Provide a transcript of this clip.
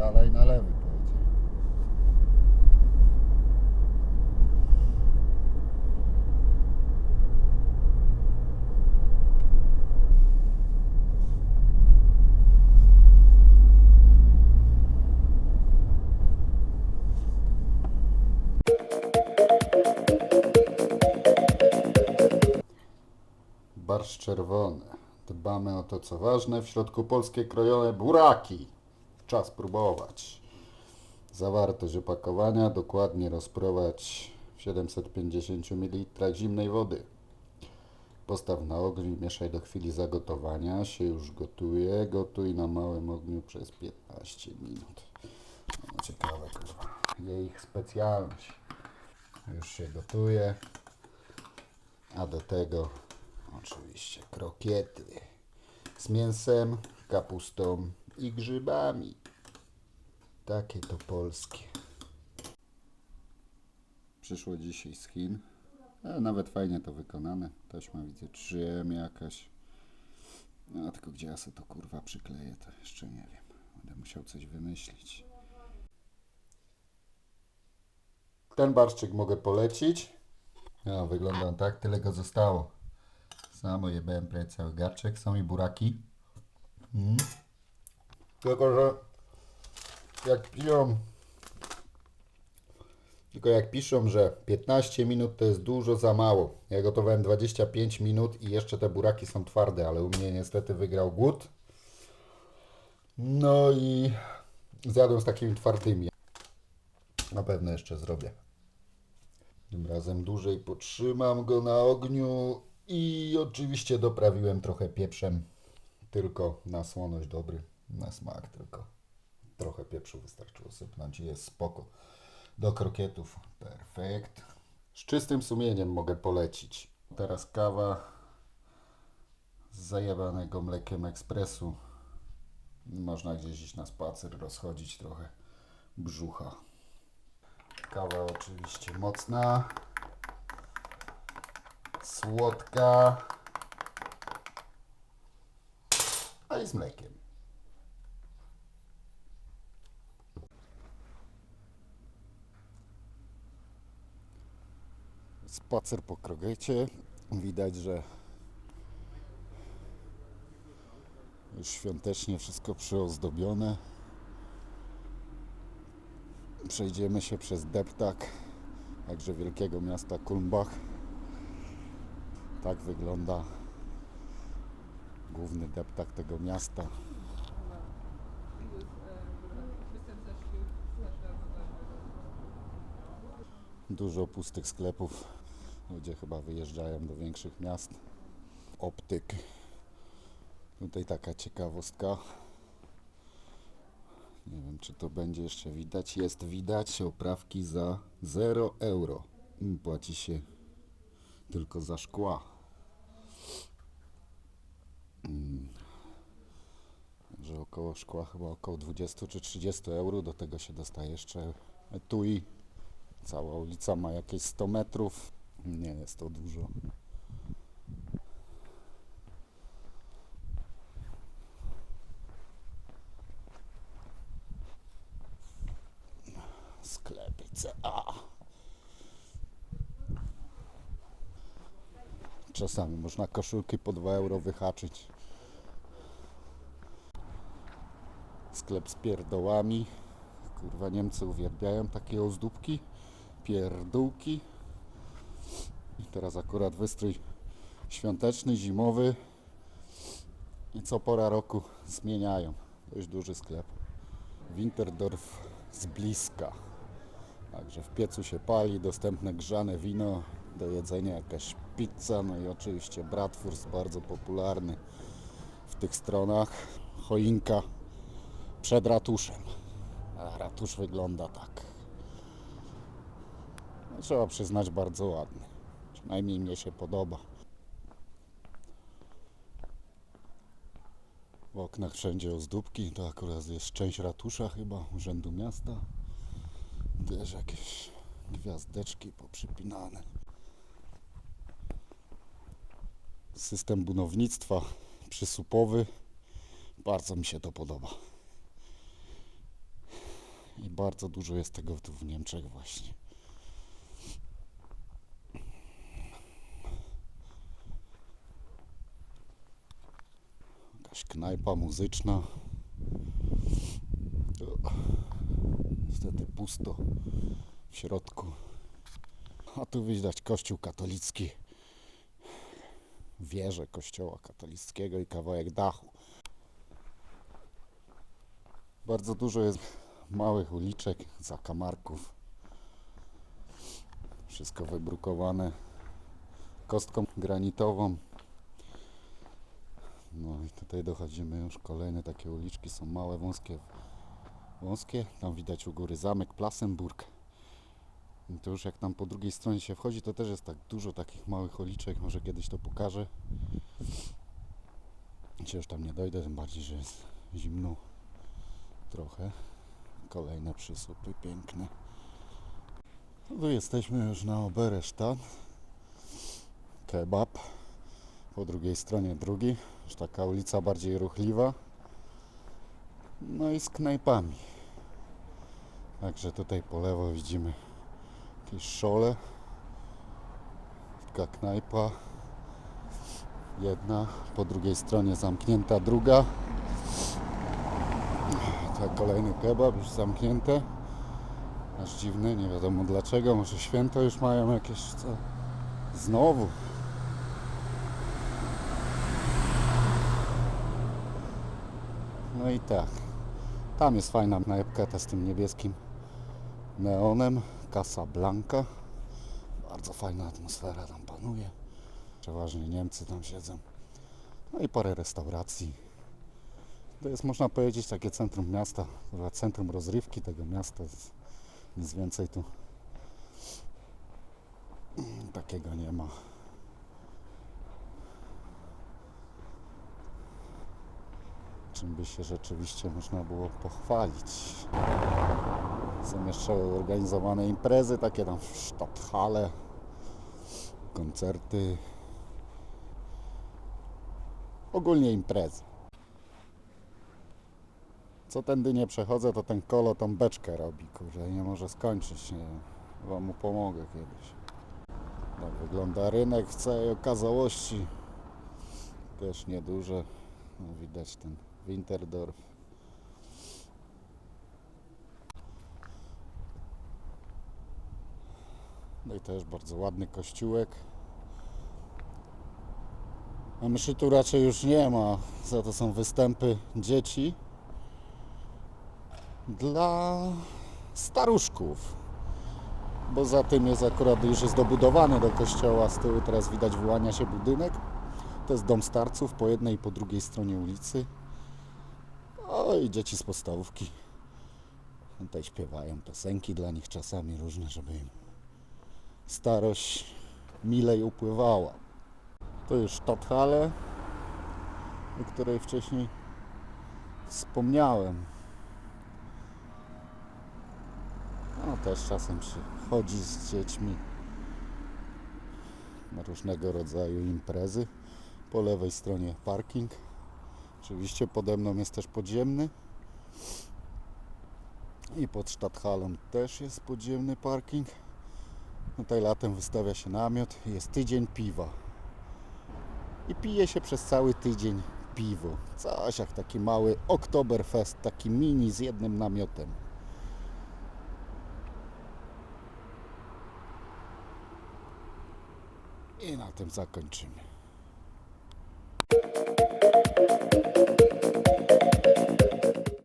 dalej na lewy pojedzie. Barszcz czerwony. Dbamy o to, co ważne. W środku polskie krojone buraki. Czas próbować. Zawartość opakowania dokładnie rozprowadź w 750 ml zimnej wody. Postaw na ogniu i mieszaj do chwili zagotowania. Się już gotuje. Gotuj na małym ogniu przez 15 minut. No ciekawe, kurwa. Jej specjalność. Już się gotuje. A do tego oczywiście krokiety z mięsem, kapustą i grzybami. Takie to polskie. Przyszło dzisiaj z Chin. Nawet fajnie to wykonane. Taśma widzę 3M jakaś. No tylko gdzie ja sobie to kurwa przykleję, to jeszcze nie wiem. Będę musiał coś wymyślić. Ten barszczyk mogę polecić. No, wygląda on tak, tyle go zostało. Samo jebałem prawie cały garczek, są i buraki. Mm. Tylko, że jak piszą, tylko jak piszą, że 15 minut to jest dużo za mało. Ja gotowałem 25 minut i jeszcze te buraki są twarde, ale u mnie niestety wygrał głód. No i zjadłem z takimi twardymi. Na pewno jeszcze zrobię. Tym razem dłużej potrzymam go na ogniu i oczywiście doprawiłem trochę pieprzem. Tylko na słoność dobry, na smak tylko. Trochę pieprzu wystarczyło sypnąć i jest spoko. Do krokietów perfekt. Z czystym sumieniem mogę polecić. Teraz kawa z zajebanego mlekiem ekspresu. Można gdzieś iść na spacer, rozchodzić trochę brzucha. Kawa oczywiście mocna, słodka, a i z mlekiem. Spacer po krogecie. Widać, że już świątecznie wszystko przyozdobione. Przejdziemy się przez deptak, także wielkiego miasta Kulmbach. Tak wygląda główny deptak tego miasta. Dużo pustych sklepów. Ludzie chyba wyjeżdżają do większych miast. Optyk. Tutaj taka ciekawostka. Nie wiem, czy to będzie jeszcze widać. Jest widać oprawki za 0 euro. Płaci się tylko za szkła. Mm. Także około szkła chyba około 20 czy 30 euro. Do tego się dostaje jeszcze etui. Cała ulica ma jakieś 100 metrów. Nie jest to dużo. sklepy CA. Czasami można koszulki po 2 euro wyhaczyć. Sklep z pierdołami. Kurwa, Niemcy uwielbiają takie ozdóbki. Pierdółki. Teraz akurat wystrój świąteczny, zimowy. I co pora roku zmieniają. Dość duży sklep. Winterdorf z bliska. Także w piecu się pali, dostępne grzane wino, do jedzenia jakaś pizza, no i oczywiście bratwurst bardzo popularny w tych stronach. Choinka przed ratuszem. A ratusz wygląda tak. No, trzeba przyznać bardzo ładny. Przynajmniej mnie się podoba. W oknach wszędzie ozdóbki, to akurat jest część ratusza chyba, urzędu miasta. Też jakieś gwiazdeczki poprzypinane. System budownictwa przysupowy. Bardzo mi się to podoba. I bardzo dużo jest tego tu w Niemczech właśnie. Jakaś knajpa muzyczna. Niestety pusto w środku. A tu widać kościół katolicki. Wieżę kościoła katolickiego i kawałek dachu. Bardzo dużo jest małych uliczek, zakamarków. Wszystko wybrukowane kostką granitową. No i tutaj dochodzimy już kolejne takie uliczki, są małe, wąskie. Wąskie, tam widać u góry zamek Plassenburg. I to już jak tam po drugiej stronie się wchodzi, to też jest tak dużo takich małych uliczek, może kiedyś to pokażę. Dzisiaj już tam nie dojdę, tym bardziej, że jest zimno trochę. Kolejne przysłupy piękne. No Tu jesteśmy już na Oberestadt. Kebab. Po drugiej stronie drugi. Już taka ulica bardziej ruchliwa. No i z knajpami. Także tutaj po lewo widzimy jakieś szole. Taka knajpa. Jedna, po drugiej stronie zamknięta druga. To kolejny kebab już zamknięte. Aż dziwny, nie wiadomo dlaczego. Może święto już mają jakieś co? Znowu. No i tak. Tam jest fajna knajpka, z tym niebieskim neonem. Casablanca. Bardzo fajna atmosfera tam panuje. Przeważnie Niemcy tam siedzą. No i parę restauracji. To jest można powiedzieć takie centrum miasta, centrum rozrywki tego miasta. Nic więcej tu takiego nie ma. Czym by się rzeczywiście można było pochwalić. Są jeszcze organizowane imprezy, takie tam w Stadthalle, koncerty. Ogólnie imprezy. Co tędy nie przechodzę, to ten kolo tą beczkę robi, kurde, nie może skończyć, nie wiem. Chyba mu pomogę kiedyś. Tak wygląda rynek w całej okazałości. Też nieduże. No, widać ten Winterdorf. No i też bardzo ładny kościółek. A myszy tu raczej już nie ma, za to są występy dzieci dla staruszków. Bo za tym jest akurat już jest dobudowany do kościoła z tyłu, teraz widać wyłania się budynek. To jest dom starców po jednej i po drugiej stronie ulicy. O i dzieci z podstawówki. Tutaj śpiewają piosenki dla nich czasami różne, żeby im starość milej upływała. To już Stadthalle, o której wcześniej wspomniałem. No też czasem się chodzi z dziećmi na różnego rodzaju imprezy. Po lewej stronie parking. Oczywiście pode mną jest też podziemny. I pod Stadthalem też jest podziemny parking. Tutaj latem wystawia się namiot i jest tydzień piwa. I pije się przez cały tydzień piwo. Coś jak taki mały Oktoberfest, taki mini z jednym namiotem. I na tym zakończymy.